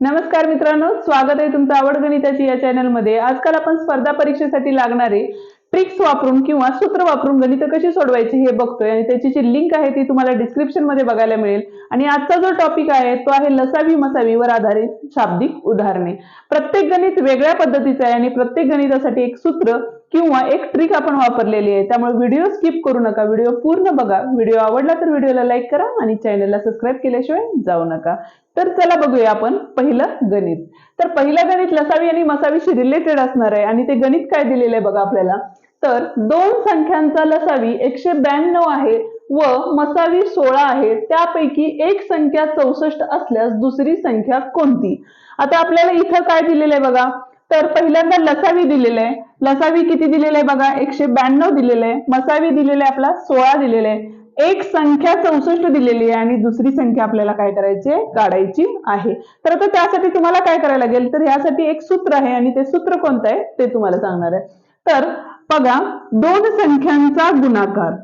नमस्कार मित्रांनो स्वागत आहे तुमचं आवड गणिताची या चॅनलमध्ये. आजकाल आपण स्पर्धा परीक्षेसाठी लागणारे ट्रिक्स वापरून किंवा सूत्र वापरून गणित कशी सोडवायची हे बघतोय आणि त्याची जी लिंक आहे ती तुम्हाला डिस्क्रिप्शनमध्ये बघायला मिळेल. आणि आजचा जो टॉपिक आहे तो आहे लसावी मसावीवर आधारित शाब्दिक उदाहरणे. प्रत्येक गणित वेगळ्या पद्धतीचं आहे आणि प्रत्येक गणितासाठी एक सूत्र किंवा एक ट्रिक आपण वापरलेली आहे त्यामुळे व्हिडिओ स्किप करू नका. व्हिडिओ पूर्ण बघा. व्हिडिओ आवडला तर व्हिडिओला लाईक करा आणि चॅनलला सबस्क्राईब केल्याशिवाय जाऊ नका. तर चला बघूया आपण पहिलं गणित. तर पहिलं गणित लसावी आणि मसावीशी रिलेटेड असणार आहे आणि ते गणित काय दिलेलं आहे बघा आपल्याला. तर दोन संख्यांचा लसावी एकशे ब्याण्णव आहे व मसावी सोळा आहे. त्यापैकी एक संख्या चौसष्ट असल्यास दुसरी संख्या कोणती? आता आपल्याला इथं काय दिलेलं आहे बघा? तर पहिल्यांदा लसावी दिलेलं. आहे लसावी किती दिलेलं आहे बघा? एकशे ब्याण्णव दिलेलं. आहे मसावी दिलेलं आहे आपला सोळा दिलेलं. आहे एक संख्या चौसष्ट दिलेली आहे आणि दुसरी संख्या आपल्याला काय करायची? आहे काढायची आहे. तर आता त्यासाठी तुम्हाला काय करायला लागेल? तर ह्यासाठी एक सूत्र आहे आणि ते सूत्र कोणतं आहे? ते तुम्हाला सांगणार आहे. तर बघा दोन संख्यांचा गुणाकार.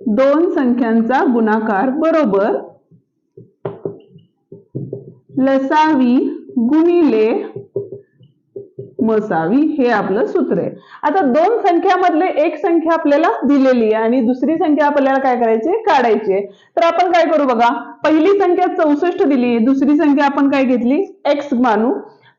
दोन संख्यांचा गुणाकार बरोबर लसावी गुणिले मसावी हे आपलं सूत्र आहे. आता दोन संख्यामधले एक संख्या आपल्याला दिलेली आहे आणि दुसरी संख्या आपल्याला काय करायची? आहे? काढायची आहे. तर आपण काय करू बघा? पहिली संख्या चौसष्ट दिली आहे दुसरी संख्या आपण काय घेतली? एक्स मानू.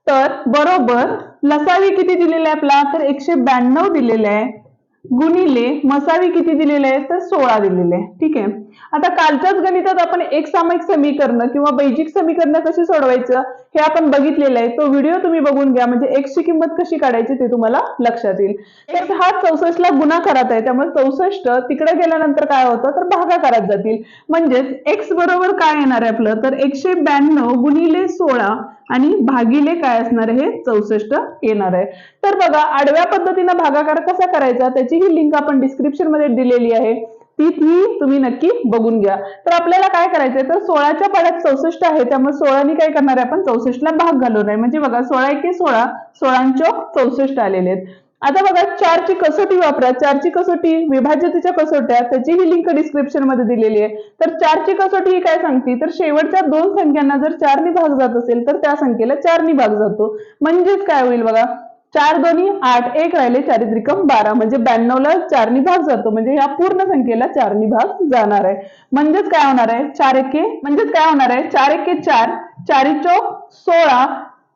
तर बरोबर लसावी किती दिलेला आहे आपला? तर एकशे ब्याण्णव दिलेला आहे. गुणिले मसावी किती दिलेले आहे तर सोळा दिलेले. आहे ठीक आहे. आता कालच्याच गणितात आपण एक सामायिक समीकरण किंवा बैजिक समीकरण कशी सोडवायचं हे आपण बघितलेलं आहे. तो व्हिडिओ तुम्ही बघून घ्या. म्हणजे एक्सची किंमत कशी काढायची ते तुम्हाला लक्षात येईल. तर हा चौसष्ट ला गुणाकारात आहे. त्यामुळे चौसष्ट तिकडे गेल्यानंतर काय होतं? तर भागाकारात जातील. म्हणजेच एक्स बरोबर काय येणार आहे आपलं? तर एकशे ब्याण्णव गुणिले सोळा आणि भागिले काय असणार आहे? हे चौसष्ट येणार आहे. तर बघा आडव्या पद्धतीनं भागाकार कसा करायचा? त्याचीही लिंक आपण डिस्क्रिप्शनमध्ये दिलेली आहे. ती ती तुम्ही नक्की बघून घ्या. तर आपल्याला काय करायचंय? तर सोळाच्या पाड्यात चौसष्ट आहे त्यामुळे सोळानी काय करणार आहे आपण? चौसष्टला भाग घालवणार आहे. म्हणजे बघा सोळा एके सोळा सोळांचोक चौसष्ट आलेले आहेत. आता बघा चारची कसोटी वापरा. चारची कसोटी विभाज्यतेच्या कसोट्या त्याची ही लिंक डिस्क्रिप्शनमध्ये दिलेली आहे. तर चारची कसोटी ही काय सांगते? तर शेवटच्या दोन संख्यांना जर चारनी भाग जात असेल तर त्या संख्येला चारनी भाग जातो. म्हणजेच काय होईल बघा? चार दोन्ही आठ एक राहिले चारित्रिकम बारा. म्हणजे ब्याण्णवला चारनी भाग जातो. म्हणजे या पूर्ण संख्येला चारनी भाग जाणार आहे. म्हणजेच काय होणार आहे? चार एके म्हणजेच काय होणार आहे? चार एके चार चारी चौक सोळा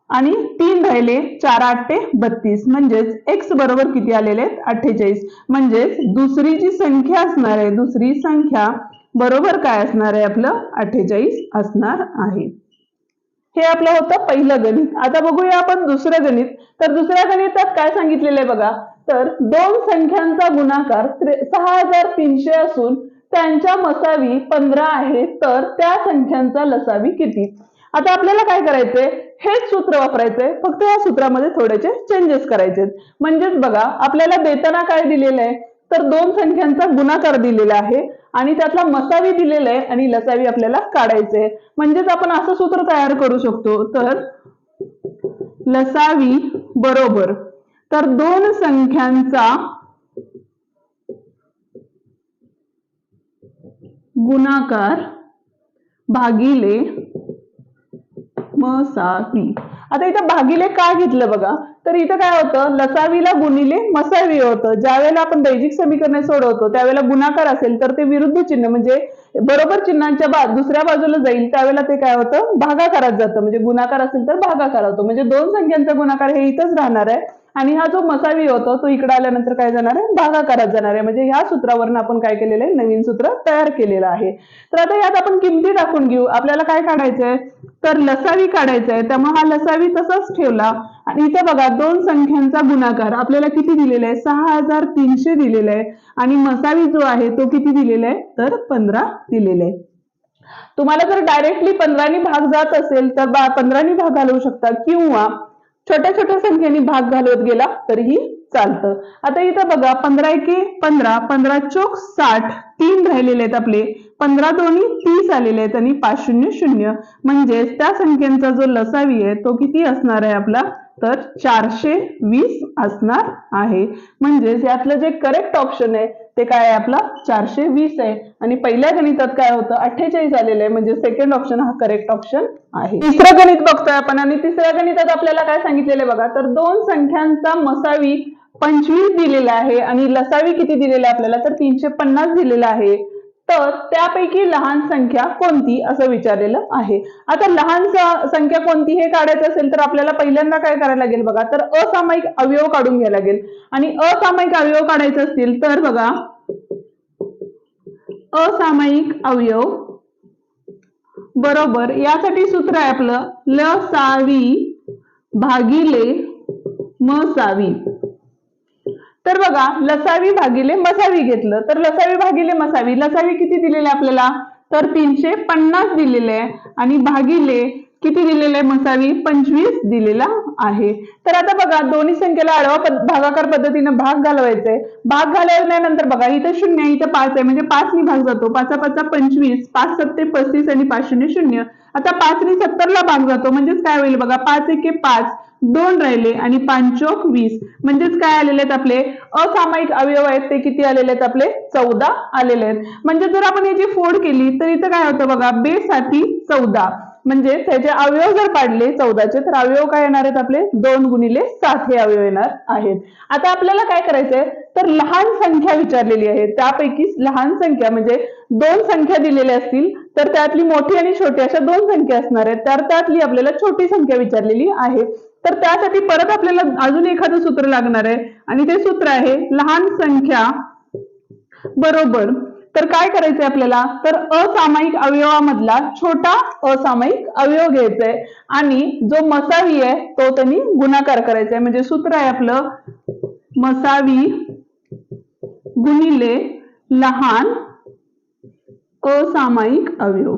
आणि तीन राहिले चार आठ ते बत्तीस. म्हणजेच एक्स बरोबर किती आलेले आहेत? अठ्ठेचाळीस. म्हणजेच दुसरी जी संख्या असणार आहे दुसरी संख्या बरोबर काय असणार आहे? आपलं अठ्ठेचाळीस असणार आहे. हे आपलं होतं पहिलं गणित. आता बघूया आपण दुसरं गणित. तर दुसऱ्या गणितात काय सांगितलेलं आहे बघा? तर दोन संख्यांचा गुणाकार सहा हजार तीनशे असून त्यांच्या मसावी पंधरा आहे तर त्या संख्यांचा लसावी किती? आता आपल्याला काय करायचंय? हेच सूत्र वापरायचंय. फक्त या सूत्रामध्ये थोडेसे चेंजेस करायचे म्हणजेच बघा आपल्याला देताना काय दिलेलं आहे? तर दोन संख्यांचा गुणाकार दिलेला आहे आणि त्यातला मसावी दिलेला आहे आणि लसावी आपल्याला काढायचंय म्हणजेच आपण असं सूत्र तयार करू शकतो. तर लसावी बरोबर. तर दोन संख्यांचा गुणाकार भागिले मसावी आता इथं भागिले काय घेतलं बघा? तर इथं काय होतं? लसावीला गुणिले मसावी होतं. ज्यावेळेला आपण दैजिक समीकरणे सोडवतो त्यावेळेला गुणाकार असेल तर ते विरुद्ध चिन्ह म्हणजे बरोबर चिन्हांच्या बा दुसऱ्या बाजूला जाईल त्यावेळेला ते काय होतं? भागाकारात जातं. म्हणजे गुणाकार असेल तर भागाकार होतो. म्हणजे दोन संख्यांचा गुणाकार हे इथंच राहणार आहे. आणि हा जो मसावी होतो तो इकडे आल्यानंतर काय जाणार आहे? भागाकारात जाणार आहे. म्हणजे ह्या सूत्रावरून आपण काय केलेलं आहे? नवीन सूत्र तयार केलेलं आहे. तर आता यात आपण किमती टाकून घेऊ. आपल्याला काय काढायचंय? तर लसावी काढायचंय. त्यामुळे हा लसावी तसाच ठेवला. आणि इथे बघा दोन संख्यांचा गुणाकार. आपल्याला किती दिलेला आहे? सहा हजार तीनशे दिलेला आहे. आणि मसावी जो आहे तो किती दिलेला आहे? तर पंधरा दिलेला आहे. तुम्हाला जर डायरेक्टली पंधरानी भाग जात असेल तर पंधरानी भाग घालवू शकता. किंवा छोट्या छोट्या संख्येने भाग घालवत गेला तरीही चालतं. आता इथं बघा पंधरा एके पंधरा पंधरा चोक साठ तीन राहिलेले आहेत आपले. पंधरा दोन्ही तीस आलेले आहेत आणि पाच शून्य शून्य. म्हणजेच त्या संख्येचा जो लसावी आहे तो किती असणार आहे आपला? तर चारशे वीस असणार आहे. म्हणजेच यातलं जे करेक्ट ऑप्शन आहे ते काय आहे आपला? चारशे वीस आहे. आणि पहिल्या गणितात काय होतं? अठ्ठेचाळीस आलेलं आहे. म्हणजे सेकंड ऑप्शन हा करेक्ट ऑप्शन आहे. तिसरं गणित बघतोय आपण. आणि तिसऱ्या गणितात आपल्याला काय सांगितलेलं आहे बघा? तर दोन संख्यांचा मसावी पंचवीस दिलेला आहे. आणि लसावी किती दिलेला आहे आपल्याला? तर तीनशे पन्नास दिलेला आहे. तर त्यापैकी लहान संख्या कोणती असं विचारलेलं आहे. आता लहान संख्या कोणती हे काढायचं असेल तर आपल्याला पहिल्यांदा काय करायला लागेल बघा? तर असामायिक अवयव काढून घ्यायला लागेल. आणि असामायिक अवयव काढायचे असतील तर बघा असामायिक अवयव बरोबर यासाठी सूत्र आहे आपलं ल सावी भागिले मसावी तर बघा लसावी भागिले मसावी घेतलं. तर लसावी भागिले मसावी. लसावी किती दिलेले आपल्याला? तर तीनशे पन्नास दिलेले आहे. आणि भागिले किती दिलेले आहे मसावी? पंचवीस दिलेला आहे. तर आता बघा दोन्ही संख्येला आडवा पद- भागाकार पद्धतीनं भाग घालवायचा आहे भाग घालवल्यानंतर बघा इथं शून्य इथं पाच आहे. म्हणजे पाचनी भाग जातो. पाचा पाचा पंचवीस पाच सत्ते पस्तीस आणि पाच शून्य शून्य. आता पाचनी सत्तरला भाग जातो. म्हणजेच काय होईल बघा पाच एके पाच. दोन राहिले आणि पांचोक वीस. म्हणजेच काय आलेले आहेत आपले? असामायिक अवयव आहेत ते किती आलेले आहेत आपले? चौदा आलेले आहेत. म्हणजे जर आपण याची फोड केली तर इथं काय होतं बघा? बे साठी चौदा म्हणजे त्याचे अवयव जर पाडले चौदाचे तर अवयव काय येणार आहेत आपले? दोन गुणिले सात हे अवयव येणार आहेत. आता आपल्याला काय करायचंय? तर लहान संख्या विचारलेली आहे. त्यापैकी लहान संख्या म्हणजे दोन संख्या दिलेल्या असतील तर त्यातली मोठी आणि छोटी अशा दोन संख्या असणार आहेत. तर त्यातली आपल्याला छोटी संख्या विचारलेली आहे. तर त्यासाठी परत आपल्याला अजून एखादं सूत्र लागणार आहे. आणि ते सूत्र आहे लहान संख्या बरोबर. तर काय करायचंय आपल्याला? तर असामायिक अवयवामधला छोटा असामायिक अवयव घ्यायचा आहे आणि जो मसावी आहे तो त्यांनी गुणाकार करायचा आहे म्हणजे सूत्र आहे आपलं मसावी गुणिले लहान असामायिक अवयव.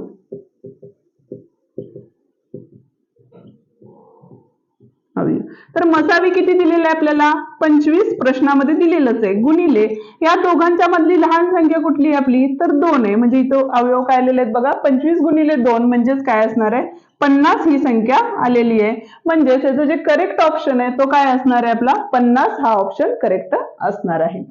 तर मसावी किती दिलेला आहे आपल्याला? पंचवीस प्रश्नामध्ये दिलेलंच आहे. गुणिले या दोघांच्या मधली लहान संख्या कुठली आपली? तर दोन आहे. म्हणजे इथं अवयव काय आलेले आहेत बघा. पंचवीस गुणिले दोन म्हणजेच काय असणार आहे? पन्नास ही संख्या आलेली आहे. म्हणजे त्याचं जे करेक्ट ऑप्शन आहे तो काय असणार आहे आपला? पन्नास हा ऑप्शन करेक्ट असणार आहे.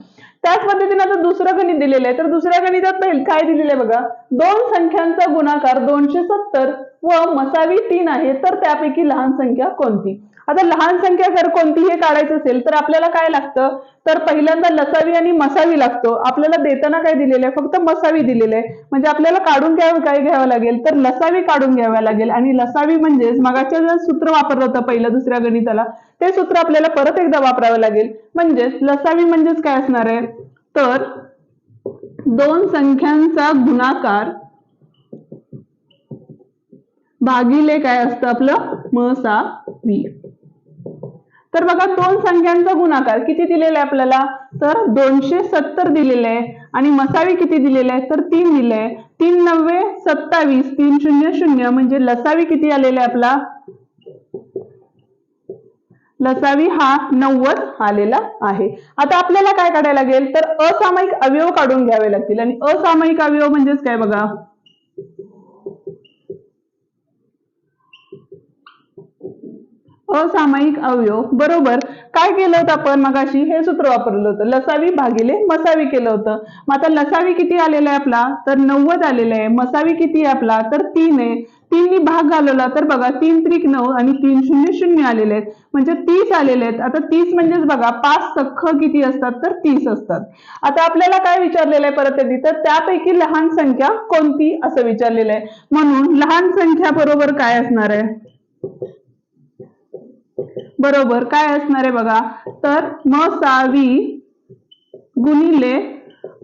त्याच पद्धतीने आता दुसरं गणित दिलेलं आहे. तर दुसऱ्या गणितात पहिले काय दिलेलं आहे बघा? दोन संख्यांचा गुणाकार दोनशे सत्तर व मसावी तीन आहे. तर त्यापैकी लहान संख्या कोणती? आता लहान संख्या जर कोणती हे काढायचं असेल तर आपल्याला काय लागतं? तर पहिल्यांदा लसावी आणि मसावी लागतो. आपल्याला देताना काय दिलेलं आहे? फक्त मसावी दिलेलं आहे. म्हणजे आपल्याला काढून घ्यावं काय घ्यावं लागेल? तर लसावी काढून घ्याव्या लागेल. आणि लसावी म्हणजेच मगाच्या जर सूत्र वापरलं होतं पहिलं दुसऱ्या गणिताला ते सूत्र आपल्याला परत एकदा वापरावं लागेल. म्हणजेच लसावी म्हणजेच काय असणार आहे? तर दोन संख्यांचा गुणाकार भागिले काय असतं आपलं? मसावी तर बघा दोन संख्यांचा गुणाकार किती दिलेला आहे आपल्याला? तर दोनशे सत्तर दिलेले आहे. आणि मसावी किती दिलेले आहे? तर तीन दिले आहे. तीन नव्वे सत्तावीस. तीन शून्य शून्य. म्हणजे लसावी किती आलेला आहे आपला? लसावी हा नव्वद आलेला आहे. आता आपल्याला काय काढायला लागेल? तर असामायिक अवयव काढून घ्यावे लागतील. आणि असामायिक अवयव म्हणजेच काय बघा? असामायिक अवयव. बरोबर? काय केलं होतं आपण मगाशी? हे सूत्र वापरलं होतं. लसावी भागिले मसावी केलं होतं. मग आता लसावी किती आलेला आहे आपला? तर नव्वद आलेला आहे. मसावी किती आहे आपला? तर तीन आहे. तीननी भाग घालवला तर बघा तीन त्रिक नऊ आणि तीन शून्य शून्य आलेले आहेत. म्हणजे तीस आलेले आहेत. आता तीस म्हणजेच बघा पाच सख्ख किती असतात? तर तीस असतात. आता आपल्याला काय विचारलेलं आहे परत त्यांनी तर त्यापैकी लहान संख्या कोणती? असं विचारलेलं आहे. म्हणून लहान संख्या बरोबर काय असणार आहे? बरोबर काय असणार आहे बघा? तर मसावी गुणिले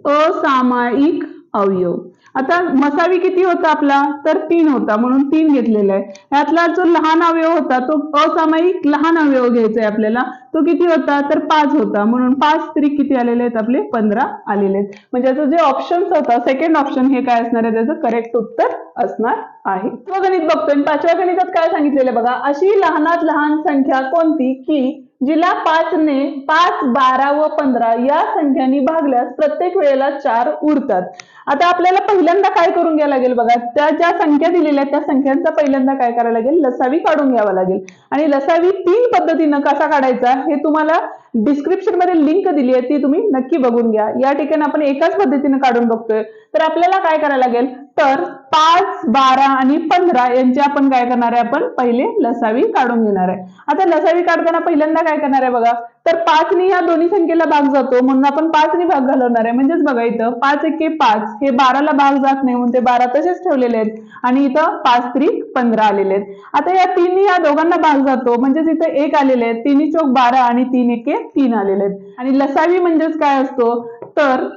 असामायिक अवयव. आता मसावी किती होता आपला? तर तीन होता म्हणून तीन घेतलेला आहे. यातला जो लहान अवयव होता तो असामायिक लहान अवयव घ्यायचा आहे आपल्याला. तो किती होता? तर पाच होता. म्हणून पाच तरी किती आलेले आहेत आपले? पंधरा आलेले आहेत. म्हणजे याचं जे ऑप्शन्स होता सेकंड ऑप्शन हे काय असणार आहे? त्याचं करेक्ट उत्तर असणार आहे. गणित बघतोय. पाचव्या गणितात काय सांगितलेलं आहे बघा? अशी लहानात लहान संख्या कोणती? की जिला पाचने पाच बारा व पंधरा या संख्यांनी भागल्यास प्रत्येक वेळेला चार उरतात आता आपल्याला पहिल्यांदा काय करून घ्यावं लागेल बघा? त्या ज्या संख्या दिलेल्या त्या संख्यांचा पहिल्यांदा काय करायला लागेल? लसावी काढून घ्यावा लागेल. आणि लसावी तीन पद्धतीनं कसा काढायचा हे तुम्हाला डिस्क्रिप्शनमध्ये लिंक दिली आहे ती तुम्ही नक्की बघून घ्या. या ठिकाणी आपण एकाच पद्धतीने काढून बघतोय. तर आपल्याला काय करायला लागेल? तर पाच बारा आणि पंधरा यांची आपण काय करणार आहे? आपण पहिले लसावी काढून घेणार आहे. आता लसावी काढताना पहिल्यांदा काय करणार आहे बघा? तर पाचनी या दोन्ही संख्येला भाग जातो. म्हणून आपण पाचनी भाग घालवणार आहे. म्हणजेच बघा इथं पाच एके पाच हे बाराला भाग जात नाही. म्हणून ते बारा तसेच ठेवलेले आहेत. आणि इथं पाच त्रिक पंधरा आलेले आहेत. आता या तिन्ही या दोघांना भाग जातो. म्हणजेच इथं एक आलेले आहेत. तिन्ही चौक बारा आणि तीन एके तीन आलेले आहेत. आणि लसावी म्हणजेच काय असतो? तर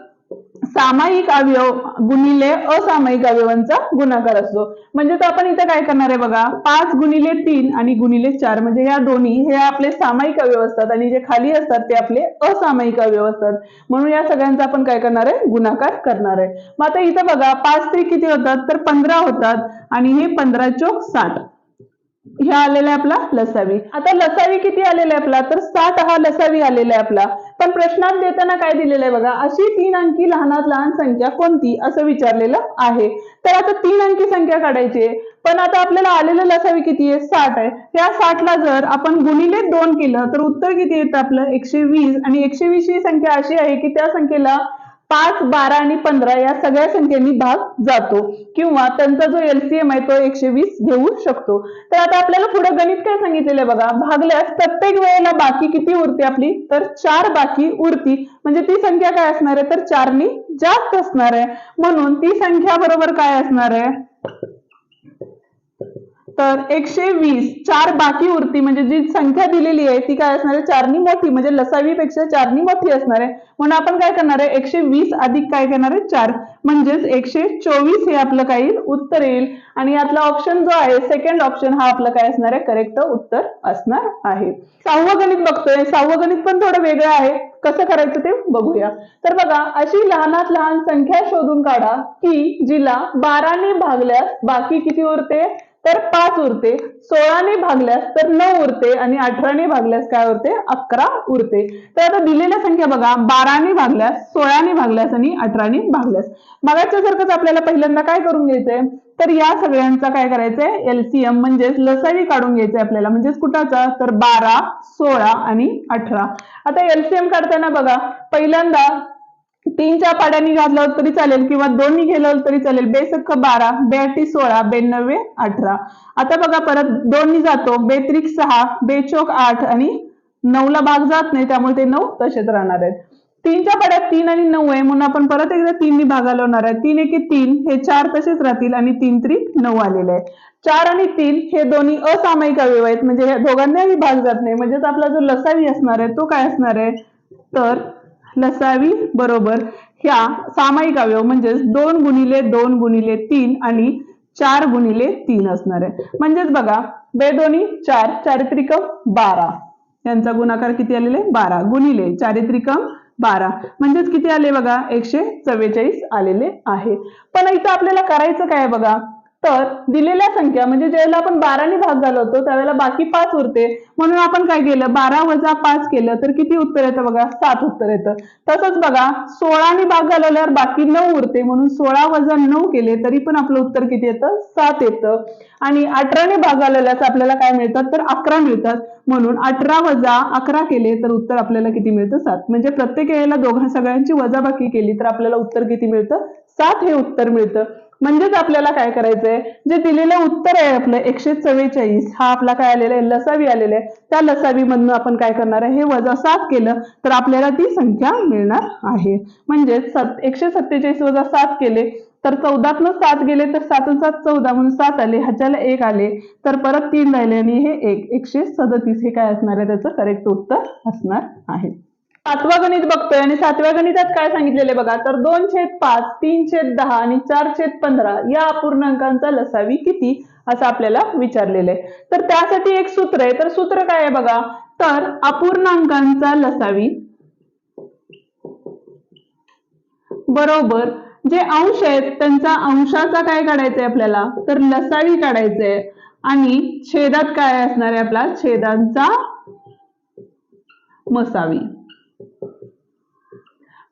सामायिक अवयव गुणिले असामायिक अवयवांचा गुणाकार असतो. म्हणजे तर आपण इथं काय करणार आहे बघा? पाच गुणिले तीन आणि गुणिले चार म्हणजे या दोन्ही हे आपले सामायिक अवयव असतात आणि जे खाली असतात ते आपले असामायिक अवयव असतात. म्हणून या सगळ्यांचा आपण काय करणार आहे? गुणाकार करणार आहे. मग आता इथं बघा पाच ते किती होतात? तर पंधरा होतात आणि हे पंधरा चोक साठ ह्या आलेला आहे आपला लसावी. आता लसावी किती आलेला आहे आपला? तर साठ हा लसावी आलेला आहे आपला. पण प्रश्नात देताना काय दिलेलं आहे बघा? अशी तीन अंकी लहानात लहान संख्या कोणती? असं विचारलेलं आहे. तर आता तीन अंकी संख्या काढायची आहे. पण आता आपल्याला आलेलं लसावी किती आहे? साठ आहे. त्या साठला जर आपण गुणिले दोन केलं तर उत्तर किती येतं आपलं? एकशे वीस. आणि एकशे वीस ही संख्या अशी आहे की त्या संख्येला पाच बारा आणि पंधरा या सगळ्या संख्येनी भाग जातो. किंवा त्यांचा जो एलसीएम आहे तो एकशे वीस घेऊ शकतो. तर आता आपल्याला पुढे गणित काय सांगितलेलं बघा. भागल्यास प्रत्येक वेळेला बाकी किती उरते आपली? तर चार बाकी उरती. म्हणजे ती संख्या काय असणार आहे? तर चारनी जास्त असणार आहे. म्हणून ती संख्या बरोबर काय असणार आहे? तर एकशे वीस. चार बाकी उरती. म्हणजे जी संख्या दिलेली आहे ती काय असणार आहे? चारनी मोठी. म्हणजे लसावी पेक्षा चारनी मोठी असणार आहे. म्हणून आपण काय करणार आहे? एकशे वीस अधिक काय करणार आहे? चार. म्हणजेच एकशे चोवीस हे आपलं काय येईल उत्तर येईल. आणि यातला ऑप्शन जो आहे सेकंड ऑप्शन हा आपलं काय असणार आहे? करेक्ट उत्तर असणार आहे. सहावं गणित बघतोय. सहावं गणित पण थोडं वेगळं आहे. कसं करायचं ते बघूया. तर बघा अशी लहानात लहान संख्या शोधून काढा की जिला बाराने भागल्यास बाकी किती उरते? तर पाच उरते. सोळाने भागल्यास तर नऊ उरते आणि अठराने भागल्यास काय उरते? अकरा उरते. तर आता दिलेल्या संख्या बघा बाराने भागल्यास सोळाने भागल्यास आणि अठराने भागल्यास. मगाच्या सारखंच आपल्याला पहिल्यांदा काय करून घ्यायचंय? तर या सगळ्यांचा काय करायचंय? एलसीएम म्हणजेच लसावी काढून घ्यायचंय आपल्याला. म्हणजेच कुठाचा? तर बारा सोळा आणि अठरा. आता एलसीएम काढताना बघा पहिल्यांदा तीनच्या पाड्यांनी घातलं तरी चालेल किंवा दोन्ही गेलं तरी चालेल. बेसक्क बारा बेअटी सोळा बेनव्वे अठरा. आता बघा परत दोन्ही जातो. बेत्रिक सहा बेचोक आठ आणि नऊला भाग जात नाही त्यामुळे ते नऊ तसेच राहणार आहेत. तीनच्या पाड्यात तीन आणि नऊ आहे म्हणून आपण परत एकदा तीननी भाग लावणार आहे. तीन एके तीन हे चार तसेच राहतील आणि तीन त्रिक नऊ आलेले आहे चार आणि तीन हे दोन्ही असामायिक अवयव आहेत म्हणजे दोघांनाही भाग जात नाही. म्हणजेच आपला जो लसावी असणार आहे तो काय असणार आहे? तर लसावी बरोबर. ह्या सामायिक अवयव म्हणजेच दोन गुणिले दोन गुणिले तीन आणि चार गुणिले तीन असणार आहे. म्हणजेच बघा बेदोनी चार चारित्रिकम बारा. यांचा गुणाकार किती आलेले? बारा. गुणिले चारित्रिकम बारा. म्हणजेच किती आले बघा? एकशे चव्वेचाळीस आलेले आहे. पण इथं आपल्याला करायचं काय बघा? तर दिलेल्या संख्या म्हणजे ज्यावेळेला आपण बाराने भाग घालवतो त्यावेळेला बाकी पाच उरते. म्हणून आपण काय केलं? बारा वजा पाच केलं तर किती उत्तर येतं बघा? सात उत्तर येतं. तसंच बघा सोळाने भाग घालवल्यावर बाकी नऊ उरते म्हणून सोळा वजा नऊ केले तरी पण आपलं उत्तर किती येतं? सात येतं. आणि अठराने भाग घालवल्यास आपल्याला काय मिळतात? तर अकरा मिळतात. म्हणून अठरा वजा अकरा केले तर उत्तर आपल्याला किती मिळतं? सात. म्हणजे प्रत्येक वेळेला दोघा सगळ्यांची वजाबाकी केली तर आपल्याला उत्तर किती मिळतं? सात हे उत्तर मिळतं. म्हणजेच आपल्याला काय करायचंय? जे दिलेलं उत्तर आहे आपलं एकशे चव्वेचाळीस हा आपला काय आलेला आहे? लसावी आलेला आहे. त्या लसावी मधनं आपण काय करणार आहे? हे वजा सात केलं तर आपल्याला ती संख्या मिळणार आहे. म्हणजेच सत एकशे सत्तेचाळीस वजा सात केले तर चौदातनं सात गेले तर सात सात चौदा म्हणून सात आले ह्याच्याला एक आले तर परत तीन राहिले आणि हे एक एकशे सदतीस हे काय असणार आहे? त्याचं करेक्ट उत्तर असणार आहे. सातवा गणित बघतोय आणि सातव्या गणितात काय सांगितलेले बघा? तर दोन छेद पाच तीन छेद दहा आणि चार छेद पंधरा या अपूर्णांकांचा लसावी किती? असं आपल्याला विचारलेलं आहे. तर त्यासाठी एक सूत्र आहे. तर सूत्र काय आहे बघा? तर अपूर्णांकांचा लसावी बरोबर जे अंश आहेत त्यांचा अंशाचा काय काढायचंय आपल्याला? तर लसावी काढायचंय. आणि छेदात काय असणार आहे आपला? छेदांचा मसावी.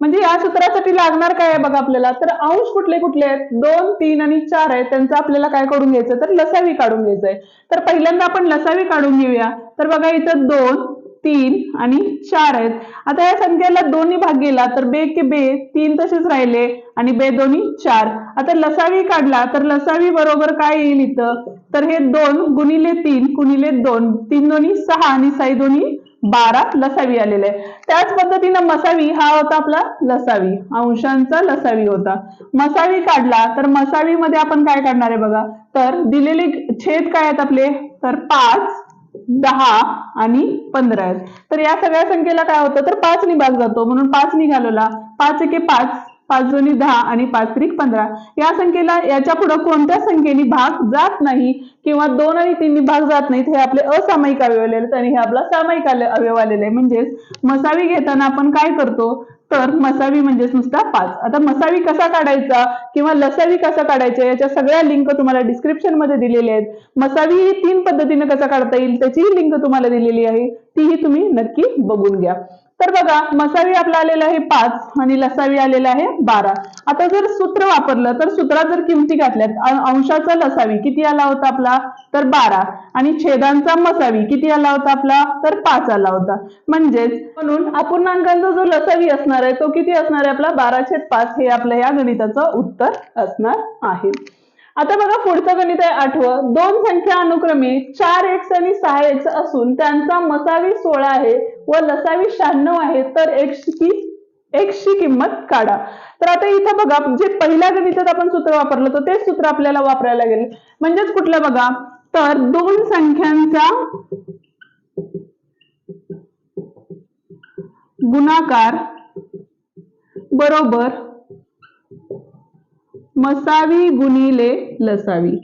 म्हणजे या सूत्रासाठी लागणार काय आहे बघा आपल्याला? तर अंश कुठले कुठले आहेत? दोन तीन आणि चार आहेत. त्यांचं आपल्याला काय काढून घ्यायचं? तर लसावी काढून घ्यायचंय. तर पहिल्यांदा आपण लसावी काढून घेऊया. तर बघा इथं दोन तीन आणि चार आहेत. आता या संख्येला दोन्ही भाग गेला तर बे के बे तीन तसेच राहिले आणि बे दोन्ही चार. आता लसावी काढला तर लसावी बरोबर काय येईल इथं? तर हे दोन गुणिले तीन गुणिले दोन. तीन दोन्ही सहा आणि साई दोन्ही बारा लसावी आलेले आहे. त्याच पद्धतीनं मसावी हा होता आपला लसावी. अंशांचा लसावी होता. मसावी काढला तर मसावीमध्ये आपण काय काढणार आहे बघा? तर दिलेले छेद काय आहेत आपले? तर पाच दहा आणि पंधरा आहेत. तर या सगळ्या संख्येला काय होतं? तर पाच निभाग जातो. म्हणून पाच निघालेला. पाच एके पाच. पाच दोन्ही दहा आणि पाच त्रिक पंधरा. या संख्येला याच्यापुढे कोणत्या संख्येने भाग जात नाही किंवा दोन आणि तीन भाग जात नाहीत हे आपले असामायिक अवयव आलेले आहेत आणि हे आपला सामायिक अवयव आलेले आहे म्हणजेच मसावी घेताना आपण काय करतो? तर मसावी म्हणजेच नुसता पाच. आता मसावी कसा काढायचा किंवा लसावी कसा काढायचा याच्या सगळ्या लिंक तुम्हाला डिस्क्रिप्शनमध्ये दिलेल्या आहेत. मसावी ही तीन पद्धतीने कसा काढता येईल त्याचीही लिंक तुम्हाला दिलेली आहे. तीही तुम्ही नक्की बघून घ्या. तर बघा मसावी आपला आलेला आहे पाच आणि लसावी आलेला आहे बारा. आता जर सूत्र वापरलं तर सूत्रात जर किमती घातल्यात अंशाचा लसावी किती आला होता आपला? तर बारा. आणि छेदांचा मसावी किती आला होता आपला? तर पाच आला होता. म्हणजेच म्हणून अपूर्णांकांचा जो लसावी असणार आहे तो किती असणार आहे आपला? बारा छेद पाच हे आपल्या या गणिताचं उत्तर असणार आहे. आता बघा पुढचं गणित आहे आठवं. दोन संख्या अनुक्रमे चार एक्स आणि सहा एक्स असून त्यांचा मसावी सोळा आहे व लसावी शहाण्णव आहे. तर एक्स की किंमत काढा. तर आता इथं बघा जे पहिल्या गणितात आपण सूत्र वापरलं तर तेच सूत्र आपल्याला वापरायला लागेल. म्हणजेच कुठलं बघा? तर दोन संख्यांचा गुणाकार बरोबर मसावी गुणिले लसावी.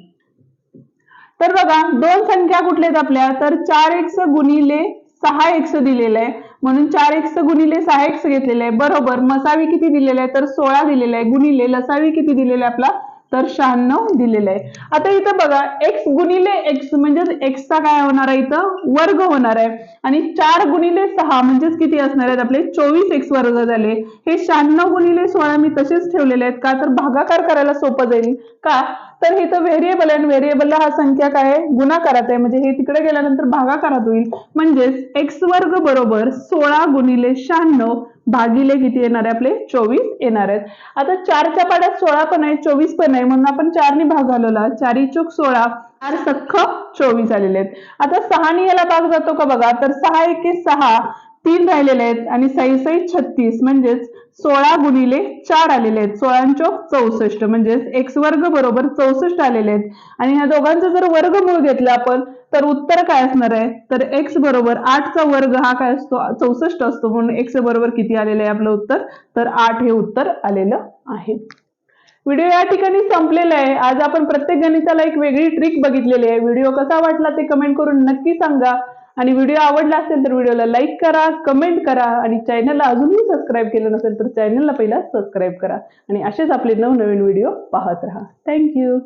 तर बघा दोन संख्या कुठल्या आहेत आपल्या? तर चार एक्स गुणिले सहा एक्स दिलेलं आहे. म्हणून चार एक्स गुणिले सहा एक्स घेतलेलं आहे. बरोबर मसावी किती दिलेलं आहे? तर सोळा दिलेला आहे. गुणिले लसावी किती दिलेलं आहे आपला? तर शहाण्णव दिलेलं आहे. आता इथं बघा एक्स गुणिले एक्स म्हणजेच एक्सचा काय होणार आहे इथं? वर्ग होणार आहे. आणि चार गुणिले सहा म्हणजेच किती असणार आहेत आपले? चोवीस एक्स वर्ग झाले. हे शहाण्णव गुणिले सोळा मी तसेच ठेवलेले आहेत. का? तर भागाकार करायला सोपं जाईल. का? तर हे तर व्हेरिएबल आहे व्हेरिएबलला हा संख्या काय आहे? गुणाकारात आहे. म्हणजे हे तिकडे गेल्यानंतर भागाकारात होईल. म्हणजेच एक्स वर्ग बरोबर सोळा गुणिले शहाण्णव भागिले किती येणार? आहे आपले चोवीस येणार. आहेत आता चारच्या पाड्यात सोळा पण आहे चोवीस पण आहे. म्हणून आपण चारने भाग घालवला. चारी चूक सोळा चार सख्ख चोवीस आलेले आहेत. आता सहाने याला भाग जातो का बघा? तर सहा एके सहा तीन राहिलेले आहेत आणि साई साई छत्तीस. म्हणजेच सोळा गुणिले चार आलेले आहेत. सोळांचोक चौसष्ट म्हणजेच एक्स वर्ग बरोबर चौसष्ट आलेले आहेत. आणि ह्या दोघांचं जर वर्गमूळ घेतलं आपण तर उत्तर काय असणार आहे? तर एक्स बरोबर आठचा वर्ग हा काय असतो? चौसष्ट असतो. म्हणून एक्स बरोबर किती आलेलं आहे आपलं उत्तर? तर आठ हे उत्तर आलेलं आहे. व्हिडिओ या ठिकाणी संपलेला आहे. आज आपण प्रत्येक गणिताला एक वेगळी ट्रिक बघितलेली आहे. व्हिडिओ कसा वाटला ते कमेंट करून नक्की सांगा. आणि व्हिडिओ आवडला असेल तर व्हिडिओला लाईक करा कमेंट करा आणि चॅनलला अजूनही सबस्क्राईब केलं नसेल तर चॅनलला पहिला सबस्क्राईब करा. आणि असेच आपले नवनवीन व्हिडिओ पाहत राहा. थँक्यू